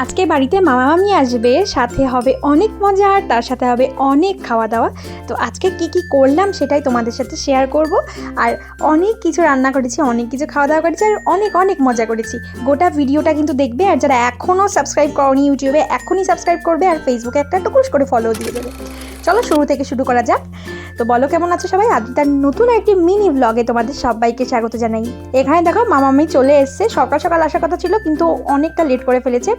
আজকে বাড়িতে মামা মামি আসবে, সাথে হবে অনেক মজা আর তার সাথে হবে অনেক খাওয়া দাওয়া। তো আজকে কি কি করলাম সেটাই তোমাদের সাথে শেয়ার করব। আর অনেক কিছু রান্না করেছি, অনেক কিছু খাওয়া দাওয়া করেছি আর অনেক অনেক মজা করেছি। গোটা ভিডিওটা কিন্তু দেখবে আর যারা এখনও সাবস্ক্রাইব করনি ইউটিউবে, এখনই সাবস্ক্রাইব করবে আর ফেসবুকে একটা টুকুস করে ফলো দিয়ে দেবে। চলো শুরু থেকে শুরু করা যাক। তো বলো, কেমন আছো সবাই? আদিতার নতুন একটি মিনি ব্লগে তোমাদের সবাইকে স্বাগত জানাই। এখানে দেখো, মামামি চলে এসছে। সকাল সকাল আসার কথা ছিল, কিন্তু অনেকটা লেট করে ফেলেছে।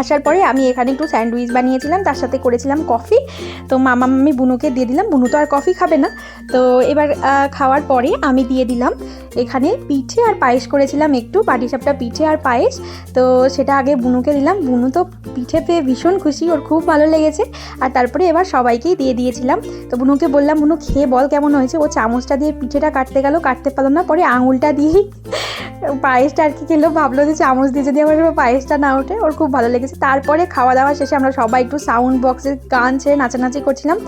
আসার পরে আমি এখানে একটু স্যান্ডউইচ বানিয়েছিলাম, তার সাথে করেছিলাম কফি। তো মামা মামি বুনুকে দিয়ে দিলাম, বুনু তো আর কফি খাবে না। তো এবার খাওয়ার পরে আমি দিয়ে দিলাম এখানে পিঠে আর পায়েস করেছিলাম একটু পাটিসাপটা পিঠে আর পায়েস। তো সেটা আগে বুনুকে দিলাম, বুনু তো পিঠে পেয়ে ভীষণ খুশি, ওর খুব ভালো লেগেছে। আর তারপরে এবার সবাইকেই দিয়ে দিয়েছিলাম। তো বুনুকে বললাম, বুনু, খেয়ে বল কেমন হয়েছে? ও চামচটা দিয়ে পিঠেটা কাটতে গেল, কাটতে পারল না, পরে আঙুলটা দিয়েই পায়েসটা আর কি খেলো, ভাবলো যে চামচ দিয়ে যদি আমার পায়েসটা না ওঠে, ওর খুব ভালো লেগেছে। তারপরে খাওয়া দাওয়া শেষে আমরা সবাই একটু সাউন্ড বক্সে গান ছেড়ে নাচানাচি করছিলাম।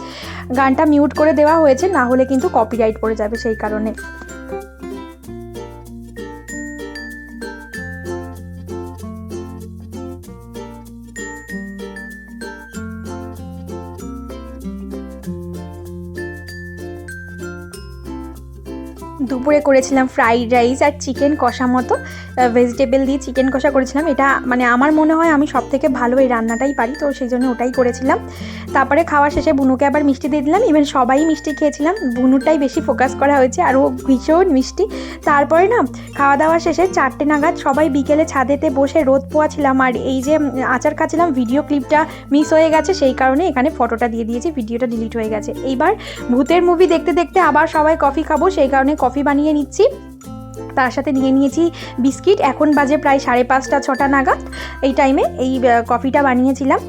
গানটা মিউট করে দেওয়া হয়েছে, না হলে কিন্তু কপিরাইট পড়ে যাবে সেই কারণে। দুপুরে করেছিলাম ফ্রাইড রাইস আর চিকেন কষা মতো ভেজিটেবল দিয়ে চিকেন কষা করেছিলাম। এটা মানে আমার মনে হয় আমি সব থেকে ভালো এই রান্নাটাই পারি, তো সেই জন্য ওটাই করেছিলাম। তারপরে খাওয়া শেষে বুনুকে আবার মিষ্টি দিয়ে দিলাম। ইভেন সবাই মিষ্টি খেয়েছিলাম। বুনুটাই বেশি ফোকাস করা হয়েছে আর ও ভীষণ মিষ্টি। তারপরে না খাওয়া দাওয়া শেষে চারটে নাগাদ সবাই বিকেলে ছাদেতে বসে রোদ পোয়াছিলাম আর এই যে আচার খাচ্ছিলাম ভিডিও ক্লিপটা মিস হয়ে গেছে। সেই কারণে এখানে ফটোটা দিয়ে দিয়েছি ভিডিওটা ডিলিট হয়ে গেছে। এইবার ভূতের মুভি দেখতে দেখতে আবার সবাই কফি খাব, সেই কারণে কফি বানিয়ে নিচ্ছি। তার সাথে নিয়ে নিয়েছি বিস্কিট। এখন বাজে প্রায় সাড়ে পাঁচটা, ছটা নাগাদ। এই টাইমে এই কফিটা বানিয়েছিলাম।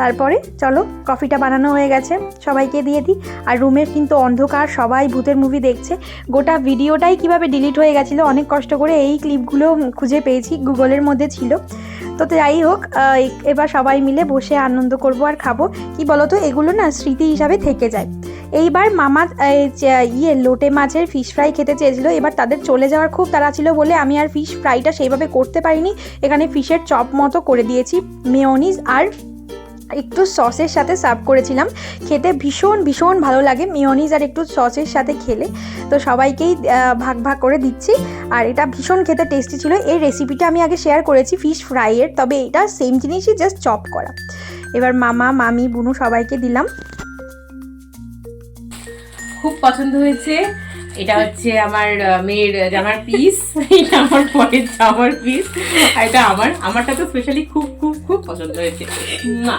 তারপরে চলো, কফিটা বানানো হয়ে গেছে। সবাইকে দিয়ে দিই। আর রুমের কিন্তু অন্ধকার, সবাই ভূতের মুভি দেখছে। গোটা ভিডিওটাই কীভাবে ডিলিট হয়ে গেছিল, অনেক কষ্ট করে এই ক্লিপগুলো খুঁজে পেয়েছি গুগলের মধ্যে ছিল। তো যাই হোক এবার সবাই মিলে বসে আনন্দ করব আর খাব। কি বলতো, এগুলো না স্মৃতি হিসাবে থেকে যায়। এইবার মামা ইয়ে লোটে মাছের ফিশ ফ্রাই খেতে চেয়েছিল। এবার তাদের চলে যাওয়ার খুব তাড়া ছিল বলে আমি আর ফিশ ফ্রাইটা সেইভাবে করতে পারিনি। এখানে ফিশের চপ মতো করে দিয়েছি মেয়নিজ আর একটু সসের সাথে সার্ভ করেছিলাম। খেতে ভীষণ ভীষণ ভালো লাগে মেয়নিজ আর একটু সসের সাথে খেলে। তো সবাইকেই ভাগ ভাগ করে দিচ্ছি। আর এটা ভীষণ খেতে টেস্টি ছিল। এই রেসিপিটা আমি আগে শেয়ার করেছি ফিশ ফ্রাইয়ের তবে এটা সেম জিনিসই জাস্ট চপ করা। এবার মামা, মামি, বুনু সবাইকে দিলাম। খুব পছন্দ হয়েছে। এটা হচ্ছে আমার মেয়ের জামার পিস এটা আমার পরের জামার পিস আর এটা আমার, আমারটা তো স্পেশালি খুব খুব খুব পছন্দ হয়েছে। না